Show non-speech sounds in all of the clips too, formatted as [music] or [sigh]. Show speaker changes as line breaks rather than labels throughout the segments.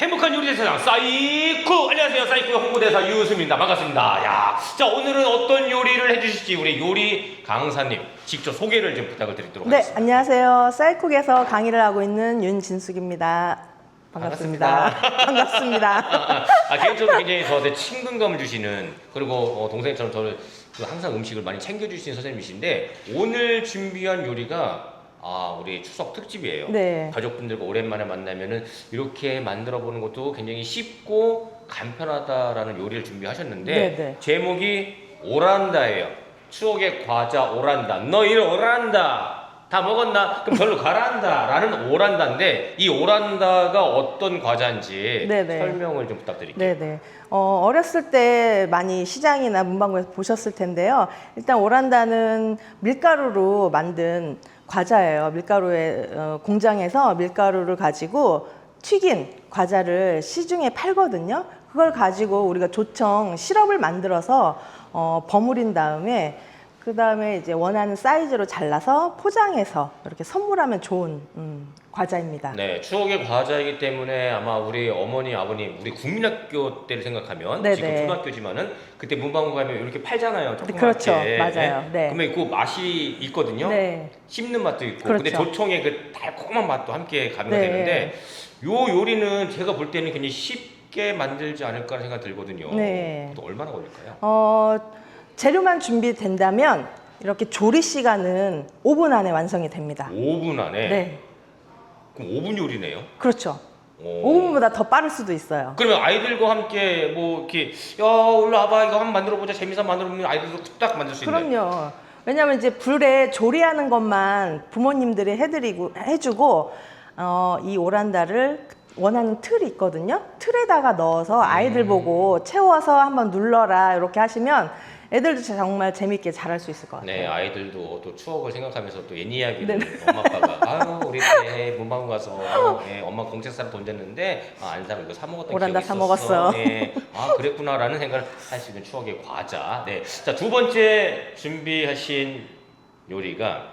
행복한 요리 대사장 사이쿠 안녕하세요 사이쿠 홍보대사 유승입니다 반갑습니다 야, 자 오늘은 어떤 요리를 해주실지 우리 요리 강사님 직접 소개를 좀 부탁을 드리도록
네,
하겠습니다
안녕하세요. 쌀국에서 강의를 하고 있는 윤진숙입니다. 반갑습니다. 반갑습니다. [laughs]
아, 개인적으로 굉장히 저한테 친근감을 주시는 그리고 어, 동생처럼 저를 그 항상 음식을 많이 챙겨주시는 선생님이신데 오늘 준비한 요리가 아 우리 추석 특집이에요.
네.
가족분들과 오랜만에 만나면은 이렇게 만들어 보는 것도 굉장히 쉽고 간편하다라는 요리를 준비하셨는데
네, 네.
제목이 오란다예요. 추억의 과자 오란다. 너 이런 오란다. 다 먹었나? 그럼 절로 가란다. 라는 오란다인데 이 오란다가 어떤 과자인지
네, 네.
설명을 좀 부탁드릴게요.
네네. 어, 어렸을 때 많이 시장이나 문방구에서 보셨을 텐데요. 일단 오란다는 밀가루로 만든 과자예요. 밀가루에 어, 공장에서 밀가루를 가지고 튀긴 과자를 시중에 팔거든요. 그걸 가지고 우리가 조청 시럽을 만들어서 어, 버무린 다음에 그 다음에 이제 원하는 사이즈로 잘라서 포장해서 이렇게 선물하면 좋은 음, 과자입니다.
네, 추억의 과자이기 때문에 아마 우리 어머니, 아버님, 우리 국민학교 때를 생각하면
네,
지금
네.
초등학교지만은 그때 문방구 가면 이렇게 팔잖아요. 조그맣게.
그렇죠. 맞아요. 네.
그러면 그 맛이 있거든요.
네.
씹는 맛도 있고,
그렇죠.
근데 조청의 그 달콤한 맛도 함께 가미가
네.
되는데 요 요리는 제가 볼 때는 굉장히 쉽게 만들지 않을까 생각 들거든요.
네.
또 얼마나 걸릴까요?
어, 재료만 준비된다면 이렇게 조리 시간은 5분 안에 완성이 됩니다.
5분 안에.
네,
그럼 5분 요리네요.
그렇죠.
오.
5분보다 더 빠를 수도 있어요.
그러면 아이들과 함께 뭐 이렇게 야 올라 와봐 이거 한번 만들어 보자 재미삼아 만들어 보면 아이들도 뚝딱 만들 수 있는.
그럼요. 왜냐하면 이제 불에 조리하는 것만 부모님들이 해드리고 해주고 어, 이 오란다를 원하는 틀이 있거든요. 틀에다가 넣어서 아이들
음.
보고 채워서 한번 눌러라 이렇게 하시면 애들도 정말 재밌게 잘할 수 있을 것 같아요.
네 아이들도 또 추억을 생각하면서 또 옛 이야기를
네네.
엄마 아빠가 아유 우리 때 문방구 가서 예, 엄마 공책사를 돈 줬는데 아, 안 사고 이거 사 먹었던
오란다
기억이
사
있었어.
먹었어.
네. 아 그랬구나라는 생각을 할 수 있는 추억의 과자. 네. 자두 번째 준비하신 요리가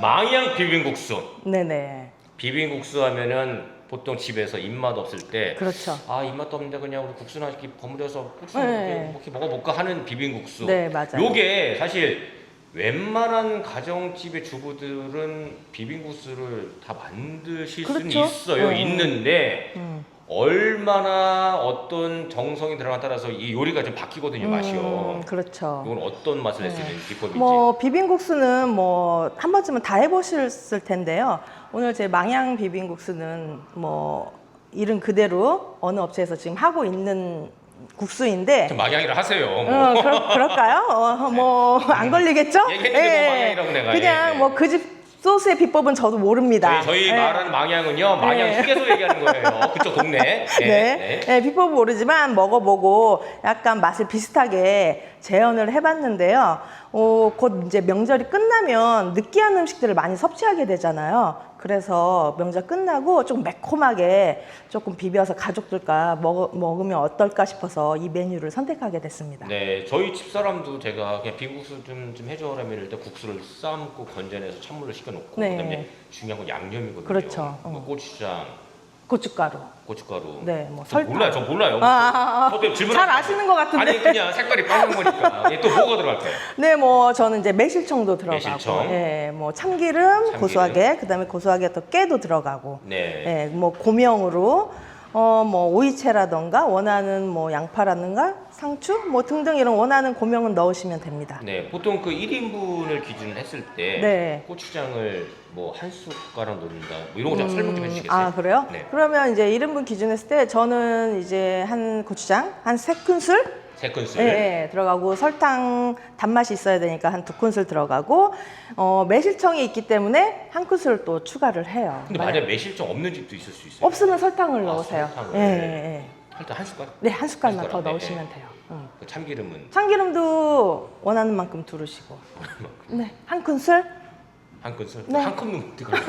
망양 비빔국수.
네네.
비빔국수 하면은 보통 집에서 입맛 없을 때
그렇죠.
아 입맛도 없는데 그냥 우리 국수나 이렇게 버무려서 국수
네.
이렇게, 먹어볼까 하는 비빔국수.
네, 맞아요.
요게 사실 웬만한 가정집의 주부들은 비빔국수를 다 만드실
그렇죠.
수는 있어요.
음.
있는데
음.
얼마나 어떤 정성이 들어가에 따라서 이 요리가 좀 바뀌거든요 맛이요.
음, 그렇죠.
이건 어떤 맛을 낼 수 있는 비법인지.
뭐 비빔국수는 뭐 한 번쯤은 다 해보셨을 텐데요. 오늘 제 망양 비빔국수는 뭐 이름 그대로 어느 업체에서 지금 하고 있는 국수인데.
좀 막양이라 하세요. 뭐.
어, 그럴, 그럴까요? 어, 뭐, [laughs] 안 걸리겠죠?
얘기했는데 뭐 망양이라고 내가,
그냥
예, 예.
뭐그 집 소스의 비법은 저도 모릅니다.
저희, 저희
예.
말하는 망양은요, 망양
네.
휴게소 얘기하는 거예요. [laughs] 그쪽 동네. 네.
네. 네, 비법은 모르지만 먹어보고 약간 맛을 비슷하게 재현을 해봤는데요. 어, 곧 이제 명절이 끝나면 느끼한 음식들을 많이 섭취하게 되잖아요. 그래서 명절 끝나고 좀 매콤하게 조금 비벼서 가족들과 먹, 먹으면 어떨까 싶어서 이 메뉴를 선택하게 됐습니다.
네, 저희 집사람도 제가 그냥 비국수 좀, 좀 해줘라면 일단 국수를 삶고 건져내서 찬물로 식혀놓고
네.
그다음에 중요한 건 양념이거든요.
그렇죠.
뭐
어.
고추장,
고춧가루.
고춧가루.
네, 뭐
저
설탕.
몰라요, 저 몰라요.
아, 아, 아.
질문
잘 아시는 것 같은데.
아니 그냥 색깔이 빨간 거니까. [laughs] 예, 또 뭐가 들어갈까요?
네, 뭐 저는 이제 매실청도 들어가고,
매실청.
예, 뭐
참기름.
고소하게, 그다음에 고소하게 또 깨도 들어가고,
네.
예, 뭐 고명으로 어 뭐 오이채라던가 원하는 뭐 양파라든가 상추 뭐 등등 이런 원하는 고명은 넣으시면 됩니다.
네, 보통 그 1인분을 기준으로 했을 때
네.
고추장을 뭐 한 숟가락 넣는다. 뭐 이런 거 좀 설명 좀 해주시겠어요?
아 그래요?
네.
그러면 이제 1인분 기준 했을 때 저는 이제 한 고추장 한세 큰술
세 큰술.
예, 예, 들어가고 설탕 단맛이 있어야 되니까 한 두 큰술 들어가고 어, 매실청이 있기 때문에 한 큰술 또 추가를 해요.
근데 만약 매실청 없는 집도 있을 수 있어요.
없으면 설탕을
아,
넣으세요.
설탕을.
예, 예, 예.
일단 한 숟가락.
네, 한 숟갈만 한더
숟가락,
넣으시면
네,
돼요. 응.
그 참기름은
참기름도 원하는 만큼 두르시고. 네, 한 큰술?
한 큰술.
네.
한컵 넣으면 어떡해.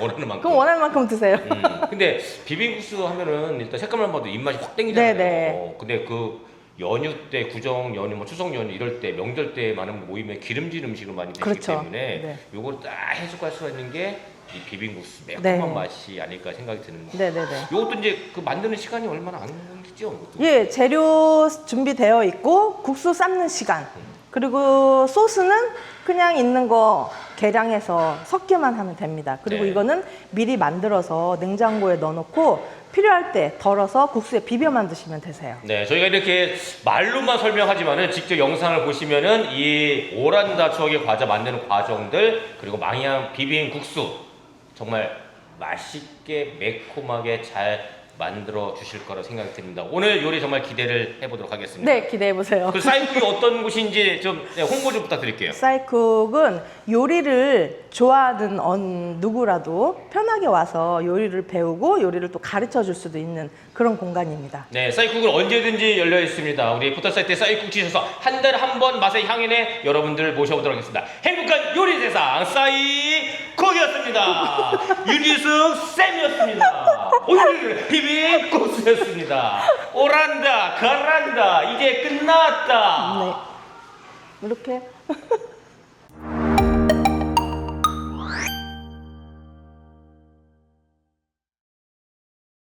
원하는 만큼.
그럼 원하는 만큼 드세요.
음, 근데 비빔국수 하면은 일단 색깔만 봐도 입맛이 확 땡기잖아요.
네, 네.
근데 그 연휴 때 구정 연휴 뭐 추석 연휴 이럴 때 명절 때 많은 모임에 기름진 음식을 많이 드시기
그렇죠.
때문에
네.
요걸 딱 해석할 수가 있는 게 이 비빔국수 매콤한
네.
맛이 아닐까 생각이 드는데
네네네.
이것도 이제 그 만드는 시간이 얼마나 안 걸리죠? 이것도?
예, 재료 준비되어 있고 국수 삶는 시간 그리고 소스는 그냥 있는 거 계량해서 섞기만 하면 됩니다. 그리고
네.
이거는 미리 만들어서 냉장고에 넣어놓고 필요할 때 덜어서 국수에 비벼만 드시면 되세요.
네, 저희가 이렇게 말로만 설명하지만은 직접 영상을 보시면은 이 오란다 추억의 과자 만드는 과정들 그리고 망향 비빔 국수 정말 맛있게 매콤하게 잘 만들어 주실 거라 생각이 듭니다. 오늘 요리 정말 기대를 해보도록 하겠습니다.
네, 기대해 보세요.
그 사이국이 어떤 곳인지 좀 네, 홍보 좀 부탁드릴게요.
사이쿡은 요리를 좋아하는 언 누구라도 편하게 와서 요리를 배우고 요리를 또 가르쳐 줄 수도 있는 그런 공간입니다.
네, 사이국은 언제든지 열려 있습니다. 우리 포털 사이트에 사이국 치셔서 한 달에 한 번 맛의 향연에 여러분들 모셔보도록 하겠습니다. 행복한 요리 세상 사이국이었습니다. [laughs] 윤희숙 쌤이었습니다. 오늘 비빔국수였습니다. 오란다, 가란다, 이제 끝났다.
네. 이렇게